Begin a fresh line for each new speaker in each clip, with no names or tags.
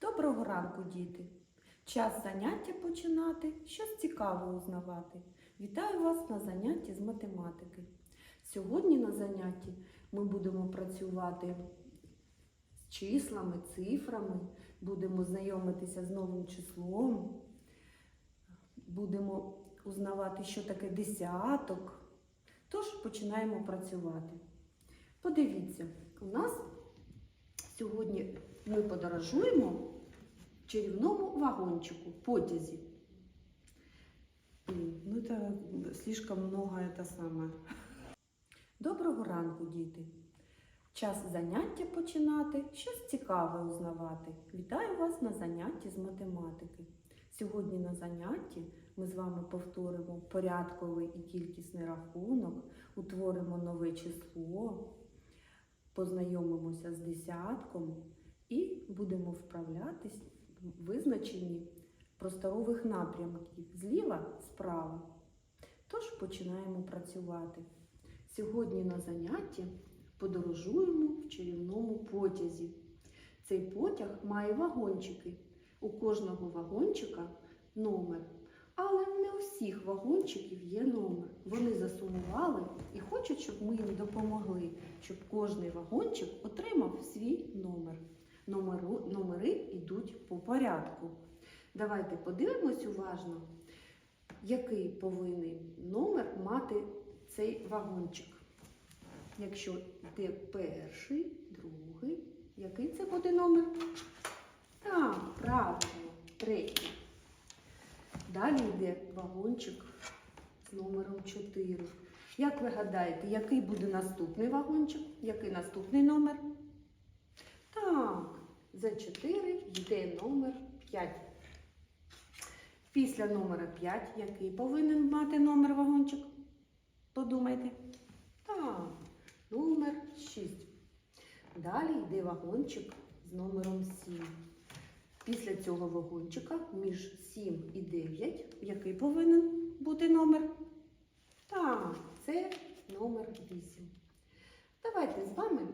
Доброго ранку, діти! Час заняття починати, щось цікаве узнавати. Вітаю вас на занятті з математики. Сьогодні на занятті ми будемо працювати з числами, цифрами, будемо знайомитися з новим числом, будемо узнавати, що таке десяток. Тож починаємо працювати. Подивіться, у нас сьогодні ми подорожуємо чарівному вагончику, потязі.
Ну, это слишком много это самое.
Доброго ранку, діти! Час заняття починати, щось цікаве узнавати. Вітаю вас на занятті з математики. Сьогодні на занятті ми з вами повторимо порядковий і кількісний рахунок, утворимо нове число, познайомимося з десятком і будемо вправлятись визначенні просторових напрямків зліва справа. Тож починаємо працювати. Сьогодні на занятті подорожуємо в чарівному потязі. Цей потяг має вагончики. У кожного вагончика номер. Але не у всіх вагончиків є номер. Вони засумували і хочуть, щоб ми їм допомогли, щоб кожний вагончик отримав свій номер. Номеру, номери йдуть по порядку. Давайте подивимось уважно, який повинен номер мати цей вагончик. Якщо йде перший, другий, який це буде номер? Так, правильно, третій. Далі йде вагончик з номером 4. Як ви гадаєте, який буде наступний вагончик? Який наступний номер? Так, за 4 йде номер 5. Після номера 5, який повинен мати номер вагончик? Подумайте. Так, номер 6. Далі йде вагончик з номером 7. Після цього вагончика між 7 і 9, який повинен бути номер? Так, це номер 8. Давайте з вами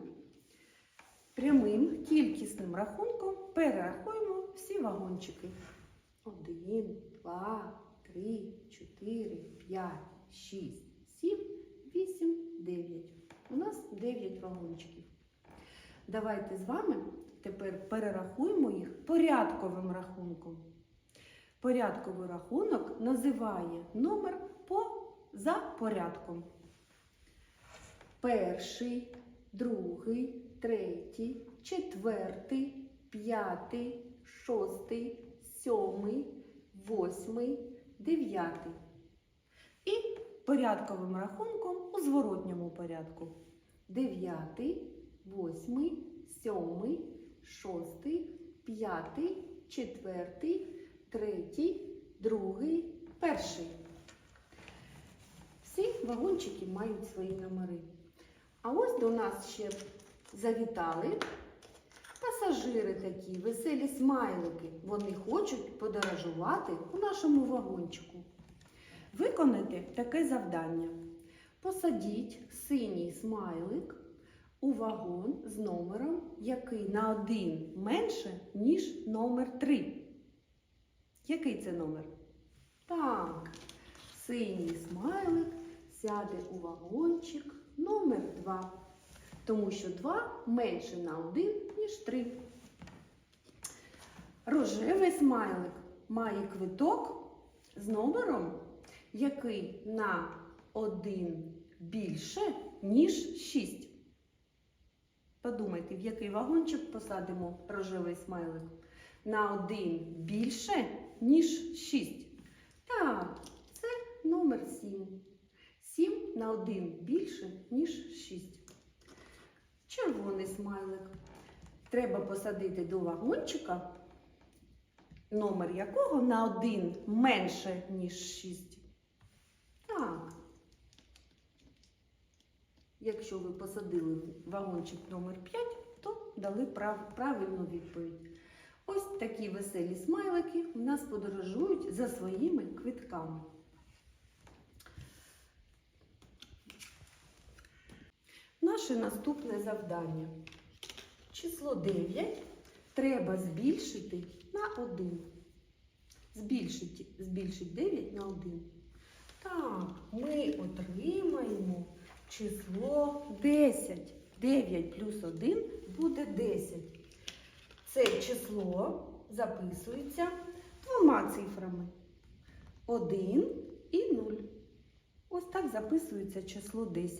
прямим кількісним рахунком перерахуємо всі вагончики. 1, 2, 3, 4, 5, 6, 7, 8, 9. У нас 9 вагончиків. Давайте з вами тепер перерахуємо їх порядковим рахунком. Порядковий рахунок називає номер по за порядком. Перший, другий, третій, четвертий, п'ятий, шостий, сьомий, восьмий, дев'ятий. І порядковим рахунком у зворотньому порядку. Дев'ятий, восьмий, сьомий, шостий, п'ятий, четвертий, третій, другий, перший. Всі вагончики мають свої номери. А ось до нас ще завітали пасажири такі, веселі смайлики. Вони хочуть подорожувати у нашому вагончику. Виконайте таке завдання. Посадіть синій смайлик у вагон з номером, який на один менше, ніж номер 3. Який це номер? Так, синій смайлик сяде у вагончик номер 2, тому що 2 менше на 1, ніж 3. Рожевий смайлик має квиток з номером, який на 1 більше, ніж 6. Подумайте, в який вагончик посадимо рожевий смайлик? На 1 більше, ніж 6. Так, це номер 7. 7 на 1 більше, ніж 6. Червоний смайлик. Треба посадити до вагончика, номер якого на 1 менше, ніж 6. Так. Якщо ви посадили вагончик номер 5, то дали прав- правильну відповідь. Ось такі веселі смайлики у нас подорожують за своїми квитками. Наше наступне завдання. Число 9
треба збільшити на 1. Збільшити, збільшити 9 на 1.
Так, ми отримаємо число 10. 9 плюс 1 буде 10. Це число записується двома цифрами. 1 і 0. Ось так записується число 10.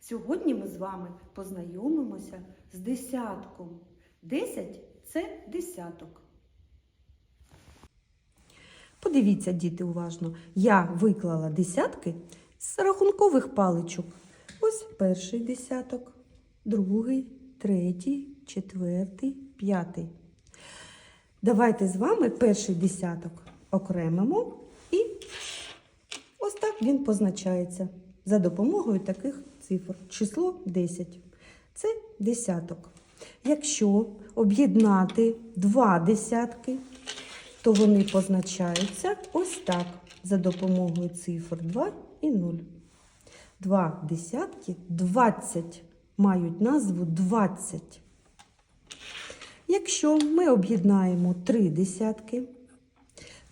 Сьогодні ми з вами познайомимося з десятком. 10 це десяток. Подивіться, діти, уважно. Я виклала десятки з рахункових паличок. Ось перший десяток, другий, третій, четвертий, п'ятий. Давайте з вами перший десяток окремимо і ось так він позначається за допомогою таких цифр. Число 10. Це десяток. Якщо об'єднати два десятки, то вони позначаються ось так за допомогою цифр 2 і 0. Два десятки 20 мають назву 20. Якщо ми об'єднаємо три десятки,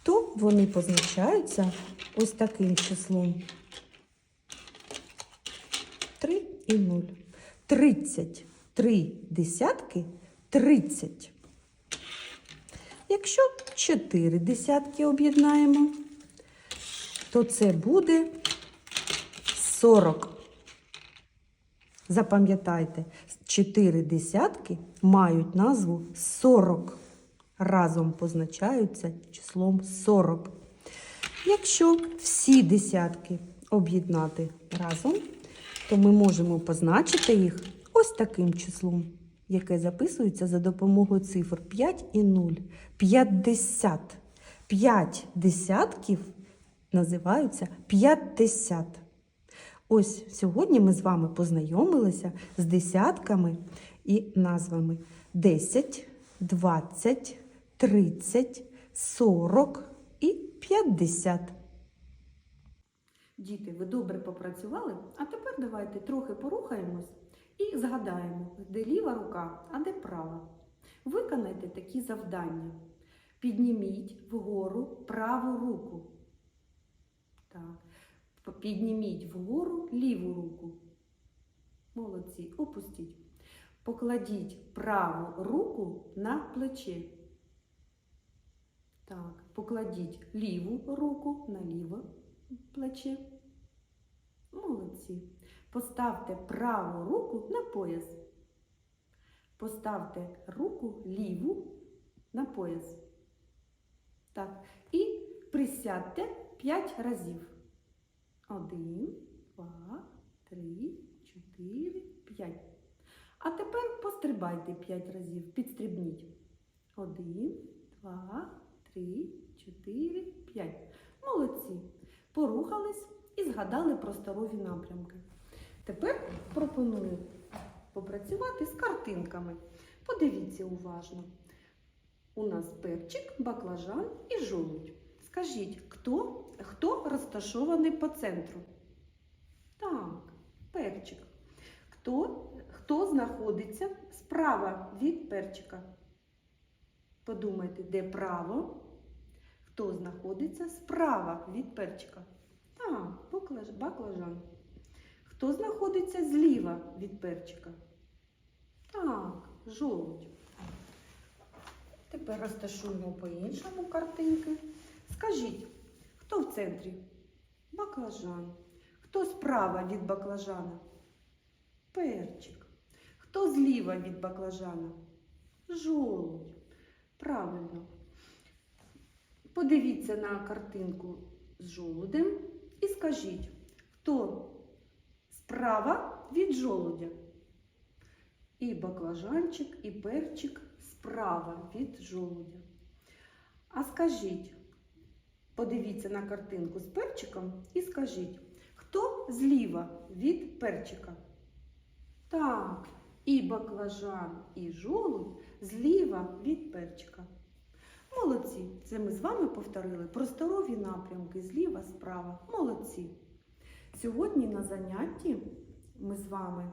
то вони позначаються ось таким числом 3 і 0. 30. Три десятки 30. Якщо 4 десятки об'єднаємо, то це буде 40. Запам'ятайте, 4 десятки мають назву 40. Разом позначаються числом 40. Якщо всі десятки об'єднати разом, то ми можемо позначити їх ось таким числом, яке записується за допомогою цифр 5 і 0. 50. 5 десятків називаються 50. Ось сьогодні ми з вами познайомилися з десятками і назвами 10, 20, 30, 40 і 50. Діти, ви добре попрацювали, а тепер давайте трохи порухаємось і згадаємо, де ліва рука, а де права. Виконайте такі завдання. Підніміть вгору праву руку. Так. Підніміть вгору ліву руку. Молодці, опустіть. Покладіть праву руку на плече. Так, покладіть ліву руку на ліве плече. Молодці. Поставте праву руку на пояс. Поставте руку ліву на пояс. Так. І присядьте 5 разів. Один, два, три, чотири, п'ять. А тепер пострибайте 5 разів. Підстрибніть. Один, два, три, чотири, п'ять. Молодці. Порухались і згадали просторові напрямки. Тепер пропоную попрацювати з картинками. Подивіться уважно. У нас перчик, баклажан і жолудь. Скажіть, хто, хто розташований по центру? Так, перчик. Хто, хто знаходиться справа від перчика? Подумайте, де право? Хто знаходиться справа від перчика? Так, баклажан. Хто знаходиться зліва від перчика? Так, жолудь. Тепер розташуємо по-іншому картинки. Скажіть, хто в центрі? Баклажан. Хто справа від баклажана? Перчик. Хто зліва від баклажана? Жолудь. Правильно. Подивіться на картинку з жолудем і скажіть, хто справа від жолудя? І баклажанчик, і перчик справа від жолудя. А скажіть, подивіться на картинку з перчиком і скажіть, хто зліва від перчика? Так, і баклажан, і жолудь зліва від перчика. Молодці! Це ми з вами повторили просторові напрямки зліва, справа. Молодці! Сьогодні на занятті ми з вами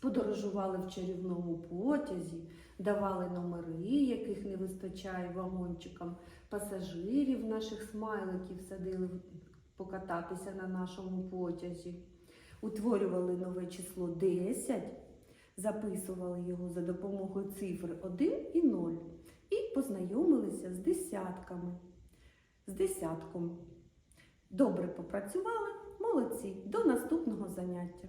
подорожували в чарівному потязі, давали номери, яких не вистачає вагончикам, пасажирів наших смайликів садили покататися на нашому потязі, утворювали нове число 10, записували його за допомогою цифр 1 і 0 і познайомилися з десятками, з десятком. Добре попрацювали, молодці, до наступного заняття.